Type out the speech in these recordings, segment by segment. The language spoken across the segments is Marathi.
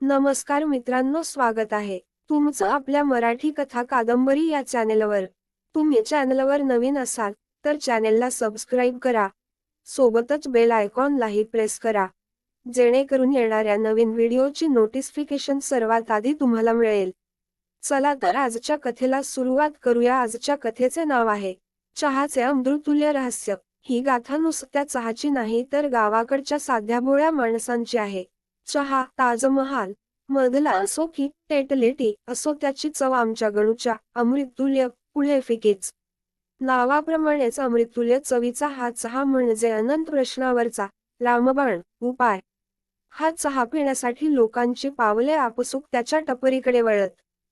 नमस्कार मित्रांनो स्वागत आहे. तुमचं आपल्या मराठी कथा कादंबरी या चॅनेलवर. तुम्ही चॅनेलवर नवीन असाल तर चॅनेलला सबस्क्राईब करा. सोबतच बेल आयकॉनलाही प्रेस करा. जेणेकरून येणाऱ्या नवीन व्हिडिओची नोटिफिकेशन सर्वात आधी तुम्हाला मिळेल. चला तर आजच्या कथेला सुरुवात करूया. आजच्या कथेचे नाव आहे चहाचे अमृतुल्य रहस्य. ही गाथा नुसत्या चहाची नाही तर गावाकडच्या साध्या भोळ्या माणसांची आहे. चहा ताजमहाल मधला असो की टेटलेटी असो त्याची चव आमच्या गणूच्या अमृतुल्य पुढे फिकेच. नावाप्रमाणेच अमृतुल्य चवीचा हा चहा म्हणजे अनंत प्रश्नावरचा लांबबाण उपाय. हा चहा पिण्यासाठी लोकांची पावले आपसूक त्याच्या टपरीकडे वळत.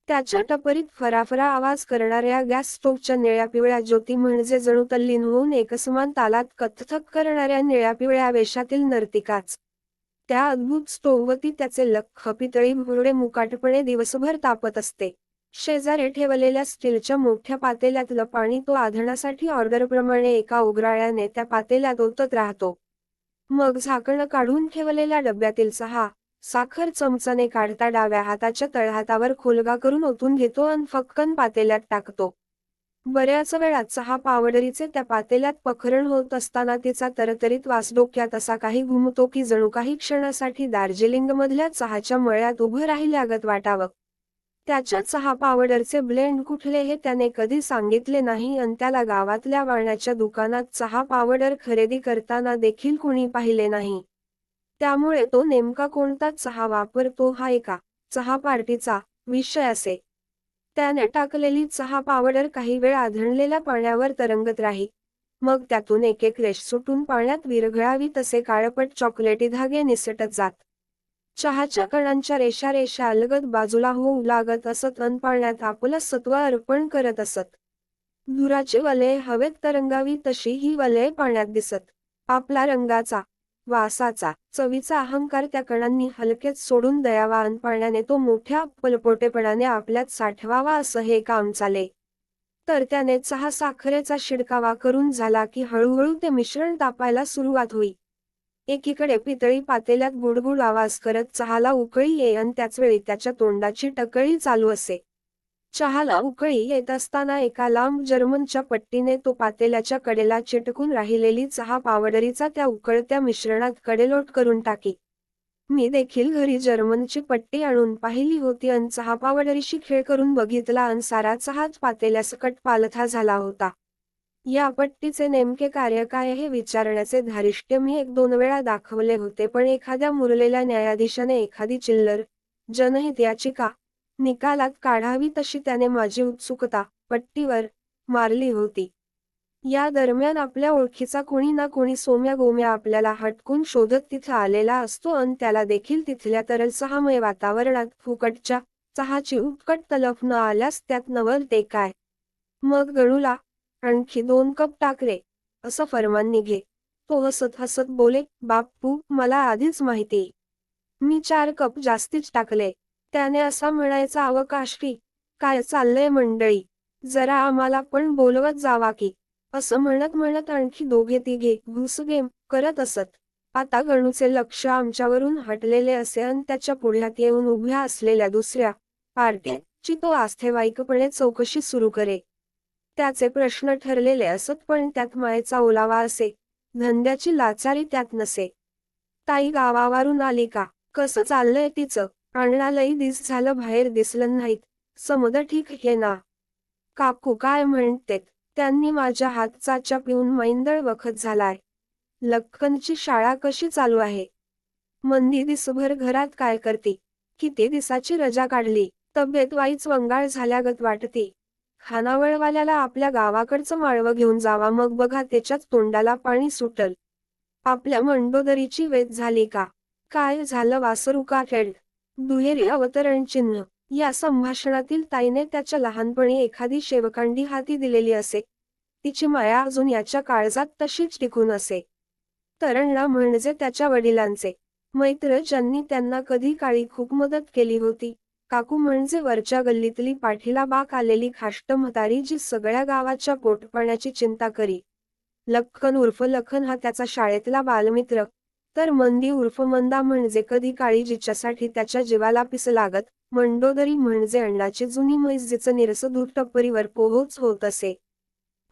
त्याच्या टपरीत फराफरा आवाज करणाऱ्या गॅस स्टोव्हच्या निळ्या पिवळ्या ज्योती म्हणजे जणू तल्लीन होऊन एकसमान तालात कथ्थक करणाऱ्या निळ्या पिवळ्या वेशातील नर्तिकाच. त्या अद्भुत स्टोववरती त्याचे लख पितळी मुरडे मुकाटपणे दिवसभर तापत असते. शेजारी ठेवलेल्या स्टीलच्या मोठ्या पातेल्यातलं पाणी तो आधणासाठी ऑर्डरप्रमाणे एका उग्राळ्याने त्या पातेल्यात ओतत राहतो. मग झाकण काढून ठेवलेल्या डब्यातील चहा साखर चमचाने काढता डाव्या हाताच्या तळहातावर खोलगा करून ओतून घेतो आणि फक्कन पातेल्यात टाकतो. बऱ्याच वेळा चहा पावडरीचे त्या पातेल्यात पखरण होत असताना तिचा तरतरीत वास डोक्यात असा काही घुमतो की जणू काही क्षणासाठी दार्जिलिंग मधल्या चहाच्या मळ्यात उभं राहिल्यागत वाटावं. त्याच्या चहा पावडरचे ब्लेंड कुठले हे त्याने कधी सांगितले नाही आणि त्याला गावातल्या वाळण्याच्या दुकानात चहा पावडर खरेदी करताना देखील कुणी पाहिले नाही. त्यामुळे तो नेमका कोणता चहा वापरतो हा एका चहा पार्टीचा विषय असे. त्याने टाकलेली चहा पावडर काही वेळ आधळलेल्या पाण्यावर तरंगत राही. मग त्यातून एक एक रेश सुटून पाण्यात विरघळावी तसे काळपट चॉकलेटी धागे निसटत जात. चहाच्या कणांच्या रेषा रेषा अलगत बाजूला होऊ लागत असत अन पाण्यात आपलं सत्व अर्पण करत असत. धुराचे वलय हवेत तरंगावी तशी ही वलय पाण्यात दिसत. आपला रंगाचा वासाचा चवीचा अहंकार त्या कणांनी हलकेच सोडून दयावान पाळण्याने पाण्याने तो मोठ्या पलपोटेपणाने आपल्यात साठवावा असं हे काम चाले. तर त्याने चहा साखरेचा शिडकावा करून झाला की हळूहळू ते मिश्रण तापायला सुरुवात होई. एकीकडे पितळी पातेल्यात गुडगुड आवाज करत चहाला उकळी ये अन त्याचवेळी त्याच्या तोंडाची टकळी चालू असे. चहाला उकळी येत असताना एका लांब जर्मनच्या पट्टीने तो पातेल्याच्या कडेला चिटकून राहिलेली चहा पावडरीचा त्या उकळत्या मिश्रणात कडेलोट करून टाकी. मी देखील घरी जर्मनची पट्टी आणून पाहिली होती अन चहा पावडरीशी खेळ करून बघितला अन सारा चहाच पातेल्यासकट पालथा झाला होता. या पट्टीचे नेमके कार्य काय हे विचारण्याचे धारिष्ट्य मी एक दोन वेळा दाखवले होते पण एखाद्या मुरलेल्या न्यायाधीशाने एखादी चिल्लर जनहित याचिका निकालात काढावी तशी त्याने माझी उत्सुकता पट्टीवर मारली होती. या दरम्यान आपल्या ओळखीचा कोणी ना कोणी सोम्या गोम्या आपल्याला हटकून शोधत तिथे आलेला असतो अन त्याला देखील तिथल्या तरल सहामय वातावरणात फुकटच्या चहाची उत्कट तलफ न आल्यास त्यात नवल ते काय? मग गणूला आणखी दोन कप टाकले असं फरमान निघे तो हसत हसत बोले बाप्पू मला आधीच माहिती. मी चार कप जास्तीच टाकले. त्याने असा म्हणायचा अवकाश की काय चाललंय मंडळी? जरा आम्हाला पण बोलवत जावा की. असं म्हणत म्हणत आणखी दोघे तिघे घुसगेम करत असत. आता गणूचे लक्ष आमच्यावरून हटलेले असे अन त्याच्या पुढ्यात येऊन उभ्या असलेल्या दुसऱ्या पार्ट्याची तो आस्थेवाईकपणे चौकशी सुरू करे. त्याचे प्रश्न ठरलेले असत पण त्यात मायेचा ओलावा असे. धंद्याची लाचारी त्यात नसे. ताई गावावरून आली का? कसं चाललंय तिचं? अण्णालाही दिस झालं बाहेर दिसलं नाहीत. समुद्र ठीक हे ना? काकू काय म्हणतेत त्यांनी माझ्या हातचा पिऊन मैंदळ वखत झालाय. लक्कनची शाळा कशी चालू आहे? मंदी दिसभर घरात काय करते? किती दिसाची रजा काढली? तब्येत वाईच वंगाळ झाल्यागत वाटते. खानावळवाल्याला आपल्या गावाकडचं माळवं घेऊन जावा मग बघा त्याच्याच तोंडाला पाणी सुटल. आपल्या मंडोदरीची वेद झाली का? काय झालं वासरू का खेळ? दुहेरी अवतरण चिन्ह या संभाषणातील ताईने त्याच्या लहानपणी एखादी शेवकांडी हाती दिलेली असे. तिची माया अजून याच्या काळजात तशीच टिकून असे. तरणला म्हणजे त्याच्या वडिलांचे. मैत्र ज्यांनी त्यांना कधी काळी खूप मदत केली होती. काकू म्हणजे वरच्या गल्लीतली पाठीला बाक आलेली खाष्ट म्हातारी जी सगळ्या गावाच्या पोटपाण्याची चिंता करी. लखन उर्फ लखन हा त्याचा शाळेतला बालमित्र. तर मंदी उर्फ मंदा म्हणजे कधी काळी जिच्यासाठी त्याच्या जीवाला पिस लागत मंडोदरी म्हणजे अण्णाची जुनी म्हैस जिचं निरस दूध टप्परीवर पोहोच होत असे.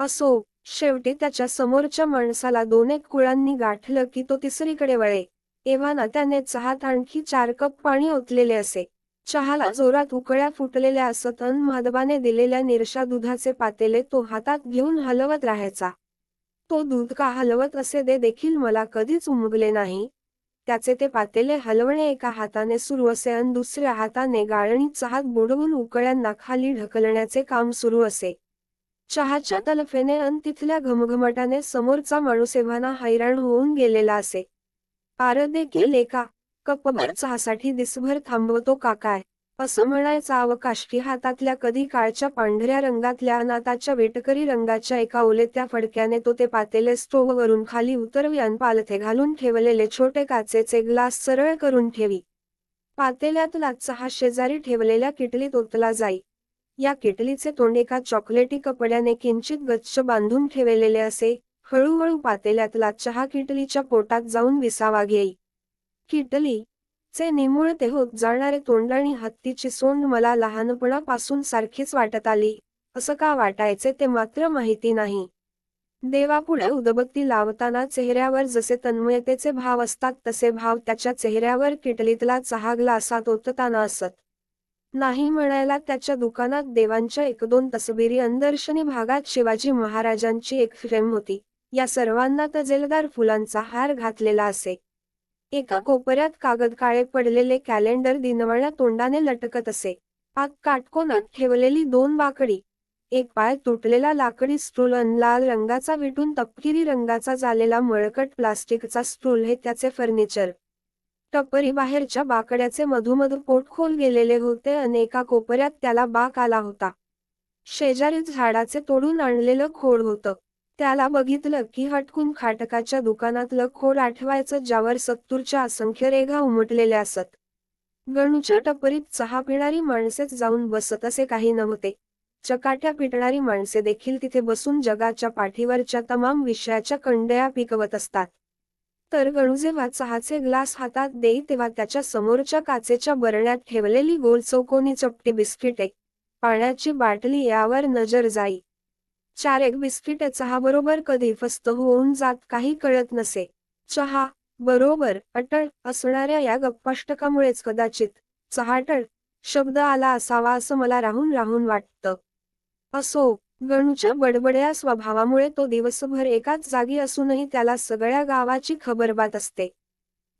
असो शेवटी त्याच्या समोरच्या माणसाला दोन एक कुळांनी गाठलं की तो तिसरीकडे वळे. एव्हाना त्याने चहात आणखी चार कप पाणी ओतलेले असे. चहाला जोरात उकळ्या फुटलेल्या असत अन माधवाने दिलेल्या निरशा दुधाचे पातेले तो हातात घेऊन हलवत राहायचा. तो दूध का हलवत असे दे देखील मला कधीच उमगले नाही. त्याचे ते पातेले हलवणे एका हाताने सुरू असे अन दुसऱ्या हाताने गाळणी चहात बुडवून उकळ्यांना खाली ढकलण्याचे काम सुरू असे. चहाच्या तलफेने अन तिथल्या घमघमटाने समोरचा माणूस एव्हाना हैराण होऊन गेलेला असे. पार देखील एका कपभर चहासाठी दिसभर थांबवतो का काय? असं म्हणायचा अवकाश की हातातल्या कधी काळच्या पांढऱ्या रंगातल्या नाताच्या वेटकरी रंगाच्या एका ओलेत्या फडक्याने तो ते पातेले स्टोव्हवरून खाली उतरवी पालथे घालून ठेवलेले छोटे काचेचे ग्लास सरळ करून ठेवी. पातेल्यातला चहा शेजारी ठेवलेल्या किटलीत ओतला जाई. या किटलीचे तोंड एका चॉकलेटी कपड्याने किंचित गच्च बांधून ठेवलेले असे हळूहळू पातेल्यातला चहा किटलीच्या पोटात जाऊन विसावा घेई. किटली चे निमुळते होत जाणारे तोंड आणि हत्तीची सोंड मला लहानपणापासून सारखीच वाटत आली. असं का वाटायचे ते मात्र माहिती नाही. देवापुढे उदबत्ती लावताना चेहऱ्यावर जसे तन्मयतेचे भाव असतात तसे भाव त्याच्या चेहऱ्यावर किटलीतला चहा ग्लासात ओतताना असत. नाही म्हणायला त्याच्या दुकानात देवांच्या एक दोन तसबिरी अंदर्शनी भागात शिवाजी महाराजांची एक फ्रेम होती. या सर्वांना तजेलदार फुलांचा हार घातलेला असे. एका कोपऱ्यात कागद काळे पडलेले कॅलेंडर दिनवळ्या तोंडाने लटकत असे. आग काटकोनात ठेवलेली दोन बाकडी एक पाय तुटलेला लाकडी स्टूल अन लाल रंगाचा विटून तपकिरी रंगाचा झालेला मळकट प्लास्टिकचा स्टूल हे त्याचे फर्निचर टपरी बाहेरच्या बाकड्याचे मधोमध पोटखोल गेलेले होते अन एका कोपऱ्यात त्याला बाक आला होता. शेजारी झाडाचे तोडून आणलेलं खोड होतं. त्याला बघितलं की हटकून खाटकाच्या दुकानातलं खोड आठवायचं ज्यावर सत्तूरच्या असंख्य रेघा उमटलेल्या असत. गणूच्या टपरीत चहा पिणारी माणसेच जाऊन बसत असे काही नव्हते. चकाट्या पिटणारी माणसे देखील तिथे बसून जगाच्या पाठीवरच्या तमाम विषयाच्या कंडया पिकवत असतात. तर गणू जेव्हा चहाचे ग्लास हातात देई तेव्हा त्याच्या समोरच्या काचेच्या बरण्यात ठेवलेली गोल चौकोनी चपटी बिस्किटे पाण्याची बाटली यावर नजर जाई. चार एक बिस्किट चहा बरोबर कधी फस्त होऊन जात काही कळत नसे. चहा बरोबर अटळ असणाऱ्या या गप्पाष्टकामुळेच कदाचित चहाटळ शब्द आला असावा असं मला राहून राहून वाटतं. असो गणूच्या बडबड्या स्वभावामुळे तो दिवसभर एकाच जागी असूनही त्याला सगळ्या गावाची खबरबात असते.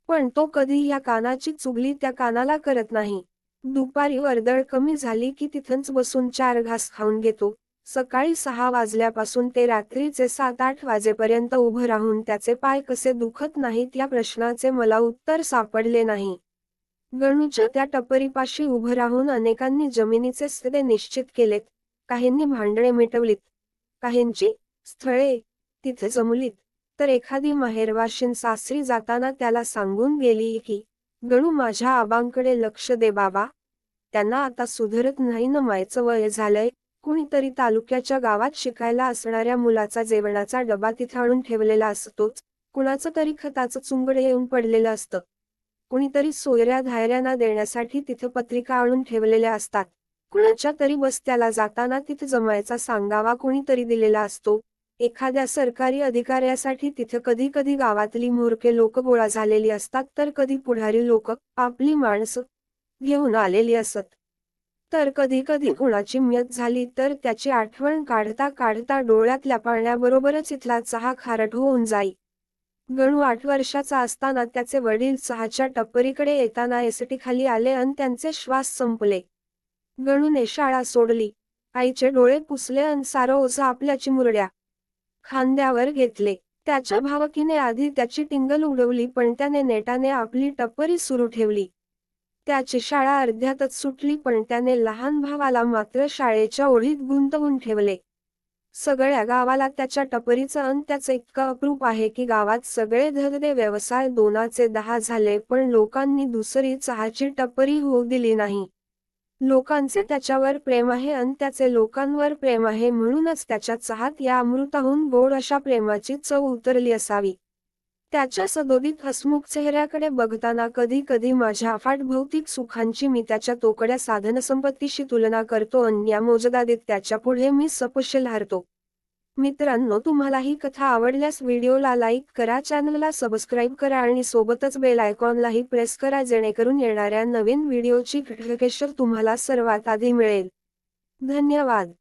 पण तो कधी या कानाची चुगली त्या कानाला करत नाही. दुपारी वर्दळ कमी झाली की तिथंच बसून चार घास खाऊन घेतो. सकाळी सहा वाजल्यापासून ते रात्रीचे सात आठ वाजेपर्यंत उभं राहून त्याचे पाय कसे दुखत नाहीत या प्रश्नाचे मला उत्तर सापडले नाही. गणूच्या त्या टपरीपाशी उभं राहून अनेकांनी जमिनीचे स्थिते निश्चित केलेत. काहींनी भांडणे मिटवलीत. काहींची स्थळे तिथे जमलीत. तर एखादी माहेरवाशीन सासरी जाताना त्याला सांगून गेली की गणू माझ्या आबांकडे लक्ष दे बाबा. त्यांना आता सुधरत नाही ना मायचं वय झालंय. कुणीतरी तालुक्याच्या गावात शिकायला असणाऱ्या मुलाचा जेवणाचा डबा तिथे आणून ठेवलेला असतोच. कुणाचं तरी खताचं चुंगड येऊन पडलेलं असतं. कुणीतरी सोयऱ्या धायऱ्यांना देण्यासाठी तिथे पत्रिका आणून ठेवलेल्या असतात. कुणाच्या तरी बस्त्याला जाताना तिथे जमायचा सांगावा कुणीतरी दिलेला असतो. एखाद्या सरकारी अधिकाऱ्यासाठी तिथे कधी कधी गावातली मोरके लोक गोळा झालेली असतात तर कधी पुढारी लोक आपली माणसं घेऊन आलेली असत. तर कधी कधी कुणाची म्यत झाली तर त्याची आठवण काढता काढता डोळ्यातल्या पाण्याबरोबरच इथला चहा खारट होऊन जाई. गणू आठ वर्षाचा असताना त्याचे वडील चहाच्या टप्परीकडे येताना एसटी खाली आले आणि त्यांचे श्वास संपले. गणूने शाळा सोडली. आईचे डोळे पुसले अन सारो ओझा आपल्या चिमुरड्या खांद्यावर घेतले. त्याच्या भावकीने आधी त्याची टिंगल उडवली पण त्याने नेटाने आपली टप्परी सुरू ठेवली. त्याची शाळा अर्ध्यातच सुटली पण त्याने लहान भावाला मात्र शाळेच्या ओढीत गुंतवून ठेवले. सगळ्या गावाला त्याच्या टपरीचं अन त्याचं इतकं अप्रूप आहे की गावात सगळे धरले व्यवसाय दोनाचे दहा झाले पण लोकांनी दुसरी चहाची टपरी होऊ दिली नाही. लोकांचे त्याच्यावर प्रेम आहे अन त्याचे लोकांवर प्रेम आहे म्हणूनच त्याच्या चहात या अमृताहून गोड अशा प्रेमाची चव उतरली असावी. त्याच्या सदोदित हसमुख चेहऱ्याकडे बघताना कधी कधी माझ्या अफाट भौतिक सुखांची मी त्याच्या तोकड्या साधनसंपत्तीशी तुलना करतो आणि या मोजदादीत त्याच्या पुढे मी सपशेल हरतो मित्रांनो तुम्हाला ही कथा आवडल्यास व्हिडिओला लाईक करा चॅनलला सबस्क्राईब करा आणि सोबतच बेल आयकॉनलाही प्रेस करा जेणेकरून येणाऱ्या नवीन व्हिडिओची नोटिफिकेशन तुम्हाला सर्वात आधी मिळेल. धन्यवाद.